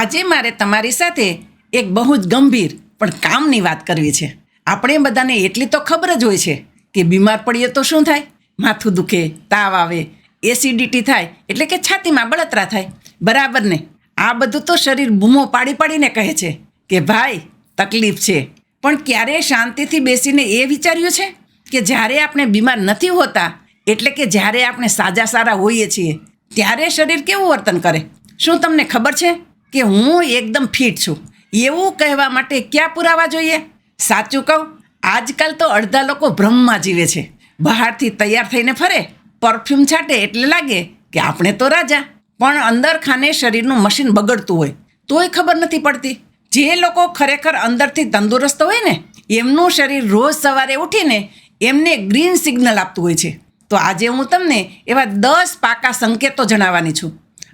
આજે મારે તમારી સાથે એક બહુ જ ગંભીર પણ કામની વાત કરવી છે. આપણે બધાને એટલી તો ખબર જ હોય છે કે બીમાર પડીએ તો શું થાય? માથું દુખે, તાવ આવે એસિડિટી થાય, એટલે કે છાતીમાં બળતરા થાય. બરાબર ને? આ બધું તો શરીર બૂમો પાડી પાડીને કહે છે કે ભાઈ, તકલીફ છે. પણ ક્યારે શાંતિથી બેસીને એ વિચાર્યું છે કે જ્યારે આપણે બીમાર નથી હોતા, એટલે કે જ્યારે આપણે સાજા સારા હોઈએ છીએ, ત્યારે શરીર કેવું વર્તન કરે? શું તમને ખબર છે? કે હું એકદમ ફિટ છું. એવું કહેવા માટે ક્યાં પુરાવા જોઈએ? સાચું કહું, આજકાલ તો અડધા લોકો ભ્રમમાં જીવે છે. બહારથી તૈયાર થઈને ફરે, પરફ્યુમ છાંટે એટલે લાગે કે આપણે તો રાજા. પણ અંદર ખાને શરીરનું મશીન બગડતું હોય, તોય ખબર નથી પડતી. જે લોકો ખરેખર અંદરથી તંદુરસ્ત હોય ને, એમનું શરીર રોજ સવારે ઉઠીને એમને ગ્રીન સિગ્નલ આપતું હોય છે. તો આજે હું તમને એવા દસ પાકા સંકેતો જણાવવાની છું.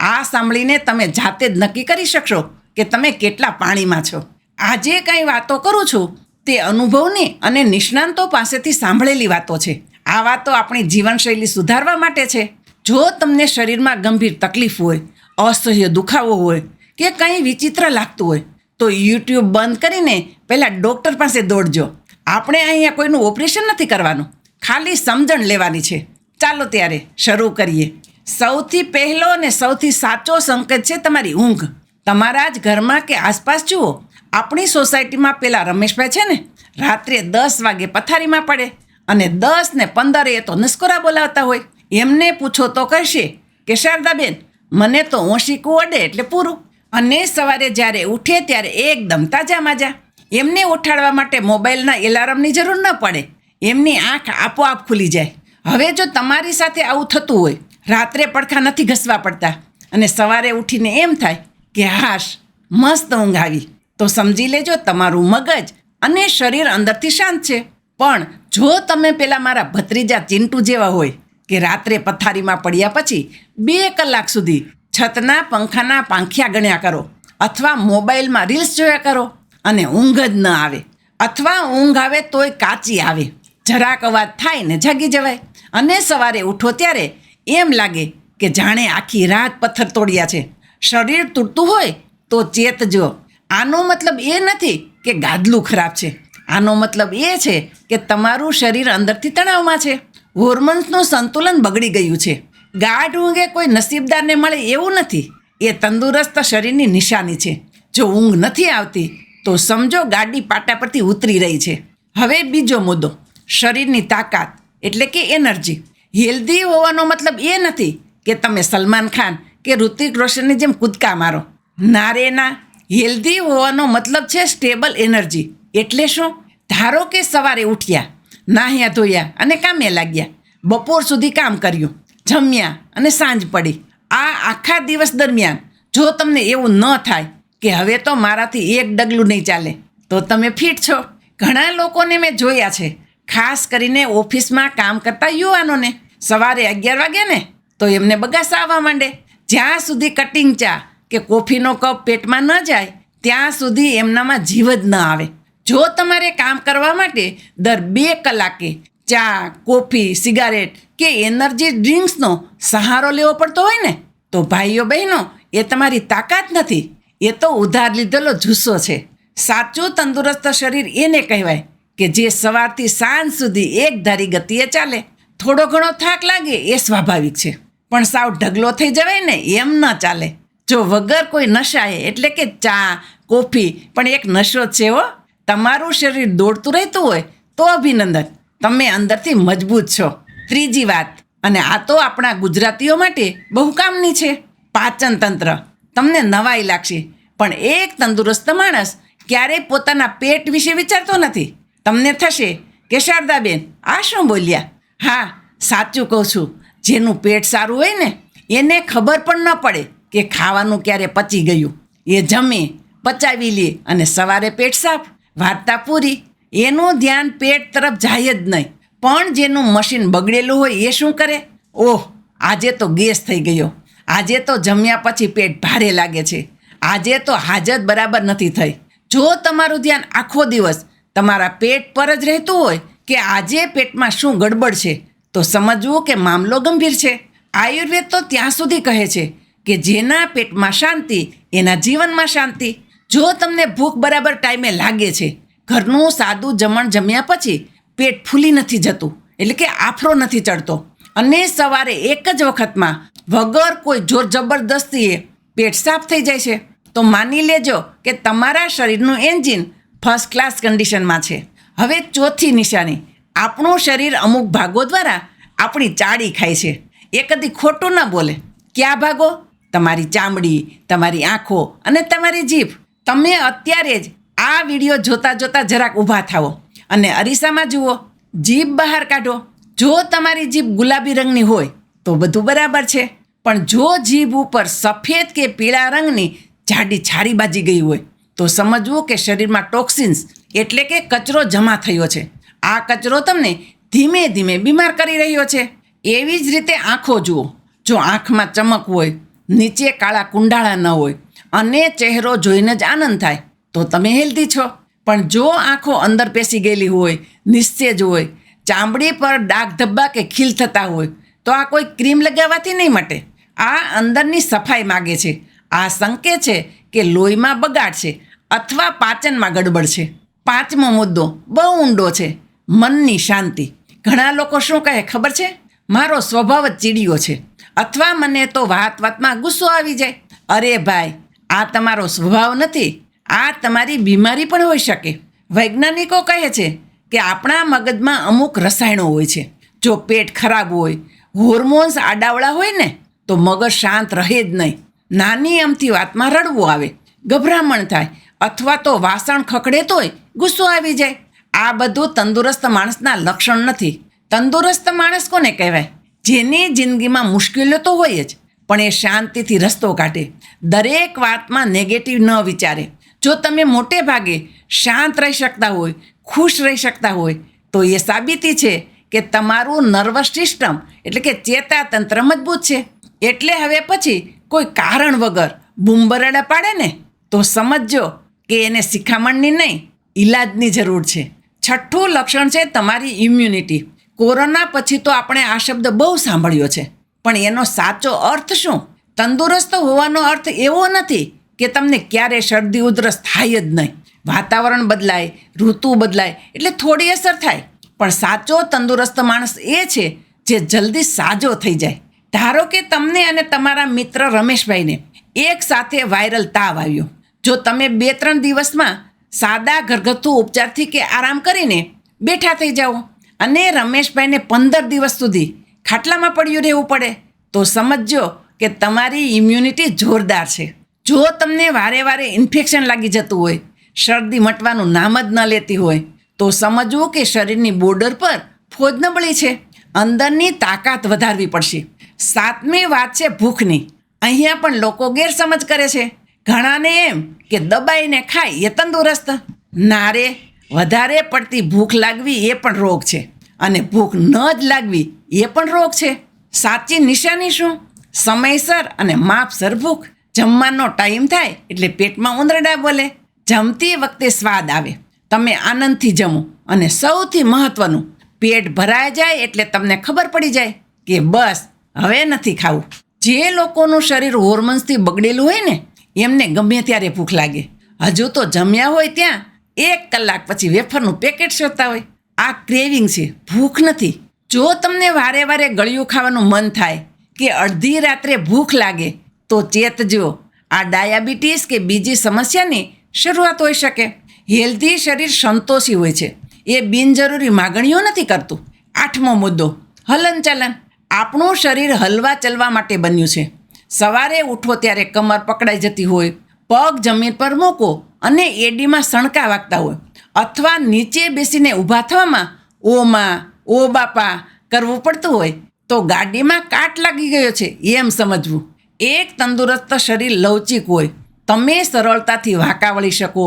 આ સાંભળીને તમે જાતે જ નક્કી કરી શકશો કે તમે કેટલા પાણીમાં છો. આજે કાંઈ વાતો કરું છું, તે અનુભવની અને નિષ્ણાંતો પાસેથી સાંભળેલી વાતો છે. આ વાતો આપણી જીવનશૈલી સુધારવા માટે છે. જો તમને શરીરમાં ગંભીર તકલીફ હોય, અસહ્ય દુખાવો હોય કે કંઈ વિચિત્ર લાગતું હોય, તો યુટ્યુબ બંધ કરીને પહેલાં ડૉક્ટર પાસે દોડજો. આપણે અહીંયા કોઈનું ઓપરેશન નથી કરવાનું. ખાલી સમજણ લેવાની છે. ચાલો ત્યારે શરૂ કરીએ. સૌથી પહેલો અને સૌથી સાચો સંકેત છે તમારી ઊંઘ. તમારા જ ઘરમાં કે આસપાસ જુઓ. આપણી સોસાયટીમાં પેલા રમેશભાઈ છે ને, રાત્રે દસ વાગે પથારીમાં પડે અને દસ ને પંદરે એ તો નસ્કોરા બોલાવતા હોય. એમને પૂછો તો કહેશે કે, શારદાબેન, મને તો ઓશીકું અડે એટલે પૂરું. અને સવારે જ્યારે ઉઠે ત્યારે એકદમ તાજા માજા. એમને ઉઠાડવા માટે મોબાઈલના એલાર્મની જરૂર ન પડે. એમની આંખ આપોઆપ ખુલી જાય. હવે જો તમારી સાથે આવું થતું હોય રાત્રે પડખા નથી ઘસવા પડતા. અને સવારે ઉઠીને એમ થાય કે, હાશ, મસ્ત ઊંઘ આવી. તો સમજી લેજો, તમારું મગજ અને શરીર અંદરથી શાંત છે. પણ જો તમે પેલા મારા ભત્રીજા ચિંટુ જેવા હોય કે રાત્રે પથારીમાં પડ્યા પછી બે કલાક સુધી છતના પંખાના પાંખિયા ગણ્યા કરો અથવા મોબાઈલમાં રીલ્સ જોયા કરો અને ઊંઘ જ ન આવે. અથવા ઊંઘ આવે તોય કાચી આવે. જરાક અવાજ થાય ને જાગી જવાય. અને સવારે ઉઠો ત્યારે એમ લાગે કે જાણે આખી રાત પથ્થર તોડ્યા છે. શરીર તૂટતું હોય તો ચેત જો આનો મતલબ એ નથી કે ગાદલું ખરાબ છે. આનો મતલબ એ છે કે તમારું શરીર અંદરથી તણાવમાં છે. હોર્મોન્સનું સંતુલન બગડી ગયું છે. ગાઢ ઊંઘે કોઈ નસીબદારને મળે એવું નથી. એ તંદુરસ્ત શરીરની નિશાની છે. જો ઊંઘ નથી આવતી, તો સમજો ગાડી પાટા પરથી ઉતરી રહી છે. હવે બીજો મુદ્દો. શરીરની તાકાત એટલે કે એનર્જી. હેલ્ધી હોવાનો મતલબ એ નથી કે તમે સલમાન ખાન કે ઋતિક રોશનની જેમ કૂદકા મારો. નારેના હેલ્ધી હોવાનો મતલબ છે સ્ટેબલ એનર્જી. એટલે શું? ધારો કે સવારે ઉઠ્યા, નાહ્યા ધોયા અને કામે લાગ્યા. બપોર સુધી કામ કર્યું, જમ્યા અને સાંજ પડી. આ આખા દિવસ દરમિયાન જો તમને એવું ન થાય કે હવે તો મારાથી એક ડગલું નહીં ચાલે, તો તમે ફિટ છો. ઘણા લોકોને મેં જોયા છે ખાસ કરીને ઓફિસમાં કામ કરતા યુવાનોને. સવારે અગિયાર વાગે ને તો એમને બગાસા આવવા માંડે. જ્યાં સુધી કટિંગ ચા કે કોફીનો કપ પેટમાં ન જાય, ત્યાં સુધી એમનામાં જીવ જ ન આવે. જો તમારે કામ કરવા માટે દર બે કલાકે ચા, કોફી સિગારેટ કે એનર્જી ડ્રિંક્સનો સહારો લેવો પડતો હોય ને, તો ભાઈઓ બહેનો, એ તમારી તાકાત નથી. એ તો ઉધાર લીધેલો જુસ્સો છે. સાચું તંદુરસ્ત શરીર એને કહેવાય. કે જે સવારથી સાંજ સુધી એક ધારી ગતિએ ચાલે, થોડો ઘણો થાક લાગે એ સ્વાભાવિક છે. પણ સાવ ઢગલો થઈ જવાય ને એમ ન ચાલે. જો વગર કોઈ નશાએ એટલે કે ચા, કોફી, પણ એક નશો છે હો. તમારું શરીર દોડતું રહેતું હોય તો અભિનંદન. તમે અંદરથી મજબૂત છો. ત્રીજી વાત, અને આ તો આપણા ગુજરાતીઓ માટે બહુ કામની છે. પાચન તંત્ર. તમને નવાઈ લાગશે, પણ એક તંદુરસ્ત માણસ ક્યારેય પોતાના પેટ વિશે વિચારતો નથી. તમને થશે. કે શારદાબેન આ શું બોલ્યા? હા, સાચું કહું છું. જેનું પેટ સારું હોય ને, એને ખબર પણ ન પડે કે ખાવાનું ક્યારે પચી ગયું. એ જમે, પચાવી લે અને સવારે પેટ સાફ. વાર્તા પૂરી. એનું ધ્યાન પેટ તરફ જાય જ નહીં. પણ જેનું મશીન બગડેલું હોય એ શું કરે? ઓહ, આજે તો ગેસ થઈ ગયો. આજે તો જમ્યા પછી પેટ ભારે લાગે છે. આજે તો હાજત બરાબર નથી થઈ. જો તમારું ધ્યાન આખો દિવસ તમારા પેટ પર જ રહેતું હોય કે આજે પેટમાં શું ગડબડ છે, તો સમજવું કે મામલો ગંભીર છે. આયુર્વેદ તો ત્યાં સુધી કહે છે કે જેના પેટમાં શાંતિ, એના જીવનમાં શાંતિ. જો તમને ભૂખ બરાબર ટાઈમે લાગે છે, ઘરનું સાદું જમણ જમ્યા પછી પેટ ફૂલી નથી જતું, એટલે કે આફરો નથી ચડતો. અને સવારે એક જ વખતમાં વગર કોઈ જોર જબરદસ્તીએ પેટ સાફ થઈ જાય છે. તો માની લેજો કે તમારા શરીરનું એન્જિન ફર્સ્ટ ક્લાસ કન્ડિશનમાં છે. હવે ચોથી નિશાની. આપણું શરીર અમુક ભાગો દ્વારા આપણી ચાડી ખાય છે. એ કદી ખોટું ન બોલે. કયા ભાગો? તમારી ચામડી, તમારી આંખો અને તમારી જીભ. તમે અત્યારે જ આ વીડિયો જોતા જોતા જરાક ઊભા થાઓ. અને અરીસામાં જુઓ, જીભ બહાર કાઢો. જો તમારી જીભ ગુલાબી રંગની હોય, તો બધું બરાબર છે. પણ જો જીભ ઉપર સફેદ કે પીળા રંગની જાડી છારી બાજી ગઈ હોય તો સમજવું કે શરીરમાં ટોક્સિન્સ એટલે કે કચરો જમા થયો છે. આ કચરો તમને ધીમે ધીમે બીમાર કરી રહ્યો છે. એવી જ રીતે આંખો જુઓ. જો આંખમાં ચમક હોય, નીચે કાળા કુંડાળા ન હોય અને ચહેરો જોઈને જ આનંદ થાય, તો તમે હેલ્ધી છો. પણ જો આંખો અંદર પેસી ગયેલી હોય નિસ્તેજ હોય, ચામડી પર ડાઘ ધબ્બા કે ખીલ થતા હોય, તો આ કોઈ ક્રીમ લગાવવાથી નહીં મટે. આ અંદરની સફાઈ માગે છે. આ સંકેત છે કે લોહીમાં બગાડ છે. અથવા પાચનમાં ગડબડ છે. પાંચમો મુદ્દો, બહુ ઊંડો છે. મનની શાંતિ. ઘણા લોકો શું કહે, ખબર છે? મારો સ્વભાવ જ ચીડિયો છે. અથવા મને તો વાત વાતમાં ગુસ્સો આવી જાય. અરે ભાઈ, આ તમારો સ્વભાવ નથી. આ તમારી બીમારી પણ હોઈ શકે. વૈજ્ઞાનિકો કહે છે કે આપણા મગજમાં અમુક રસાયણો હોય છે. જો પેટ ખરાબ હોય, હોર્મોન્સ આડાવડા હોય ને, તો મગજ શાંત રહે જ નહીં. નાની અમથી વાતમાં રડવું આવે. ગભરામણ થાય. અથવા તો વાસણ ખખડે તોય ગુસ્સો આવી જાય. આ બધું તંદુરસ્ત માણસના લક્ષણ નથી. તંદુરસ્ત માણસ કોને કહેવાય? જેની જિંદગીમાં મુશ્કેલીઓ તો હોય જ, પણ એ શાંતિથી રસ્તો કાઢે. દરેક વાતમાં નેગેટિવ ન વિચારે. જો તમે મોટે ભાગે શાંત રહી શકતા હોય, ખુશ રહી શકતા હોય, તો એ સાબિતી છે કે તમારું નર્વસ સિસ્ટમ એટલે કે ચેતાતંત્ર મજબૂત છે. એટલે હવે પછી કોઈ કારણ વગર બૂમબરાડા પાડે ને, તો સમજજો કે એને શિખામણની નહીં, ઈલાજની જરૂર છે. છઠ્ઠું લક્ષણ છે તમારી ઇમ્યુનિટી કોરોના પછી તો આપણે આ શબ્દ બહુ સાંભળ્યો છે. પણ એનો સાચો અર્થ શું? તંદુરસ્ત હોવાનો અર્થ એવો નથી કે તમને ક્યારે શરદી ઉધરસ થાય જ નહીં. વાતાવરણ બદલાય, ઋતુ બદલાય, એટલે થોડી અસર થાય. પણ સાચો તંદુરસ્ત માણસ એ છે જે જલ્દી સાજો થઈ જાય. ધારો કે તમને અને તમારા મિત્ર રમેશભાઈને એક સાથે વાયરલ તાવ આવ્યો. જો તમે બે ત્રણ દિવસમાં સાદા ઘરગથ્થુ ઉપચારથી કે આરામ કરીને બેઠા થઈ જાઓ. અને રમેશભાઈને પંદર દિવસ સુધી ખાટલામાં પડ્યું રહેવું પડે, તો સમજજો કે તમારી ઇમ્યુનિટી જોરદાર છે. જો તમને વારે વારે ઇન્ફેક્શન લાગી જતું હોય, શરદી મટવાનું નામ જ ન લેતી હોય, તો સમજવું કે શરીરની બોર્ડર પર ફોજ નબળી છે. અંદરની તાકાત વધારવી પડશે. સાતમી વાત છે ભૂખની. અહીંયા પણ લોકો ગેરસમજ કરે છે. ઘણાને એમ કે દબાઈને ખાય એ તંદુરસ્ત. નારે વધારે પડતી ભૂખ લાગવી એ પણ રોગ છે. અને ભૂખ ન જ લાગવી એ પણ રોગ છે. સાચી નિશાની શું? સમયસર અને માપસર ભૂખ. જમવાનો ટાઈમ થાય એટલે પેટમાં ઉંદરડા બોલે. જમતી વખતે સ્વાદ આવે. તમે આનંદથી જમો અને સૌથી મહત્વનું, પેટ ભરાઈ જાય એટલે તમને ખબર પડી જાય કે બસ, હવે નથી ખાવું. જે લોકોનું શરીર હોર્મોન્સથી બગડેલું હોય ને એમને ગમે ત્યારે ભૂખ લાગે. હજુ તો જમ્યા હોય ત્યાં, એક કલાક પછી વેફરનું પેકેટ શોધતા હોય. આ ક્રેવિંગ છે, ભૂખ નથી. જો તમને વારે વારે ગળ્યું ખાવાનું મન થાય કે અડધી રાત્રે ભૂખ લાગે, તો ચેતજો આ ડાયાબિટીસ કે બીજી સમસ્યાની શરૂઆત હોઈ શકે. હેલ્ધી શરીર સંતોષી હોય છે. એ બિનજરૂરી માગણીઓ નથી કરતું. આઠમો મુદ્દો, હલનચલન. આપણું શરીર હલવા ચલવા માટે બન્યું છે. સવારે ઉઠો ત્યારે કમર પકડાઈ જતી હોય, પગ જમીન પર મૂકો અને એડીમાં સણકા વાગતા હોય. અથવા નીચે બેસીને ઊભા થવામાં ઓ માં ઓ બાપા કરવું પડતું હોય, તો ગાડીમાં કાટ લાગી ગયો છે, એમ સમજવું. એક તંદુરસ્ત શરીર લવચિક હોય. તમે સરળતાથી વાંકા વળી શકો,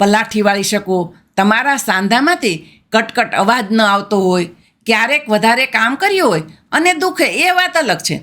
પલાઠી વાળી શકો, તમારા સાંધામાંથી કટકટ અવાજ ન આવતો હોય, ક્યારેક વધારે કામ કર્યું હોય અને દુઃખે એ વાત અલગ છે.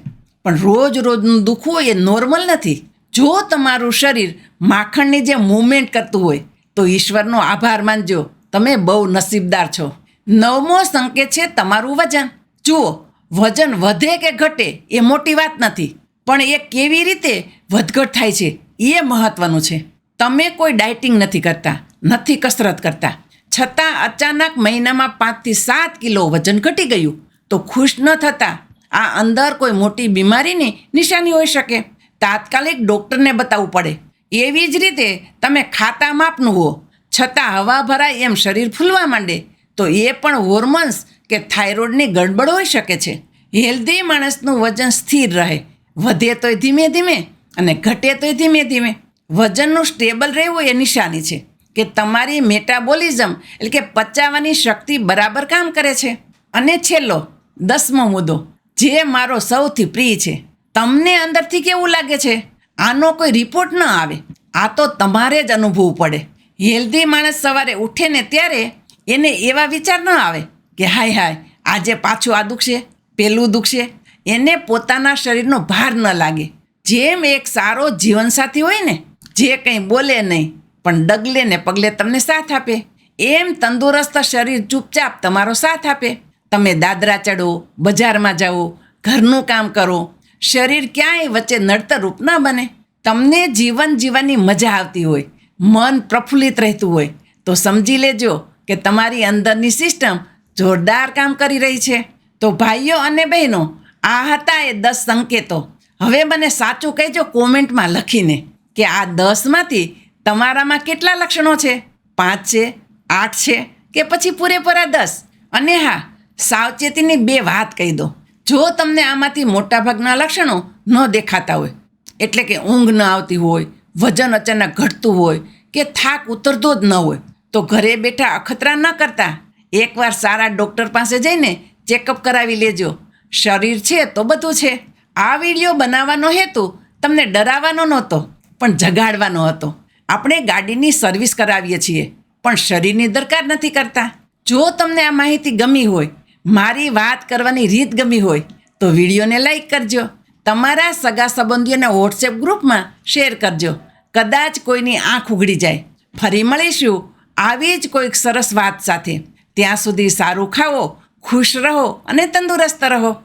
પણ રોજ રોજનું દુખવું એ નોર્મલ નથી. જો તમારું શરીર માખણની જે મૂવમેન્ટ કરતું હોય, તો ઈશ્વરનો આભાર માનજો. તમે બહુ નસીબદાર છો. નવમો સંકેત છે તમારું વજન. જુઓ, વજન વધે કે ઘટે એ મોટી વાત નથી, પણ એ કેવી રીતે વધઘટ થાય છે એ મહત્વનું છે. તમે કોઈ ડાયટિંગ નથી કરતા, નથી કસરત કરતા. છતાં અચાનક મહિનામાં પાંચથી સાત કિલો વજન ઘટી ગયું, તો ખુશ ન થતા આ અંદર કોઈ મોટી બીમારીની નિશાની હોઈ શકે. તાત્કાલિક ડૉક્ટરને બતાવવું પડે. એવી જ રીતે તમે ખાતા માપનું હો છતાં હવા ભરાય એમ શરીર ફૂલવા માંડે, તો એ પણ હોર્મોન્સ કે થાઇરોઇડની ગડબડ હોઈ શકે છે. હેલ્ધી માણસનું વજન સ્થિર રહે. વધે તોય ધીમે ધીમે અને ઘટે તોય ધીમે ધીમે. વજનનું સ્ટેબલ રહેવું એ નિશાની છે કે તમારી મેટાબોલિઝમ એટલે કે પચાવવાની શક્તિ બરાબર કામ કરે છે. અને છેલ્લો, દસમો મુદ્દો. જે મારો સૌથી પ્રિય છે. તમને અંદરથી કેવું લાગે છે? આનો કોઈ રિપોર્ટ ન આવે. આ તો તમારે જ અનુભવવું પડે. હેલ્ધી માણસ સવારે ઉઠે ને ત્યારે એને એવા વિચાર ન આવે કે હાય હાય, આજે પાછું આ દુખશે, પેલું દુખશે. એને પોતાના શરીરનો ભાર ન લાગે. જેમ એક સારો જીવનસાથી હોય ને, જે કંઈ બોલે નહીં, પણ ડગલે ને પગલે તમને સાથ આપે. એમ તંદુરસ્ત શરીર ચૂપચાપ તમારો સાથ આપે. તમે દાદરા ચડો, બજારમાં જાઓ, ઘરનું કામ કરો, શરીર ક્યાંય વચ્ચે નડતરરૂપ ના બને. તમને જીવન જીવવાની મજા આવતી હોય, મન પ્રફુલ્લિત રહેતું હોય. તો સમજી લેજો કે તમારી અંદરની સિસ્ટમ જોરદાર કામ કરી રહી છે. તો ભાઈઓ અને બહેનો, આ હતા એ દસ સંકેતો. હવે મને સાચું કહેજો કોમેન્ટમાં લખીને કે આ દસમાંથી તમારામાં કેટલા લક્ષણો છે? પાંચ છે, આઠ છે કે પછી પૂરેપૂરા દસ? અને હા સાવચેતીની બે વાત કહી દો જો તમને આમાંથી મોટાભાગના લક્ષણો ન દેખાતા હોય, એટલે કે ઊંઘ ન આવતી હોય, વજન અચાનક ઘટતું હોય કે થાક ઉતરતો જ ન હોય, તો ઘરે બેઠા અખતરા ન કરતા. એકવાર સારા ડૉક્ટર પાસે જઈને ચેકઅપ કરાવી લેજો. શરીર છે તો બધું છે. આ વીડિયો બનાવવાનો હેતુ તમને ડરાવવાનો નહોતો, પણ જગાડવાનો હતો. આપણે ગાડીની સર્વિસ કરાવીએ છીએ, પણ શરીરની દરકાર નથી કરતા. જો તમને આ માહિતી ગમી હોય મારી વાત કરવાની રીત ગમી હોય તો વિડીયોને લાઈક કરજો. તમારા સગા સંબંધીઓના વોટ્સએપ ગ્રુપમાં શેર કરજો. કદાચ કોઈની આંખ ઉઘડી જાય. ફરી મળીશું આવી જ કોઈક સરસ વાત સાથે. ત્યાં સુધી સારું ખાઓ, ખુશ રહો અને તંદુરસ્ત રહો.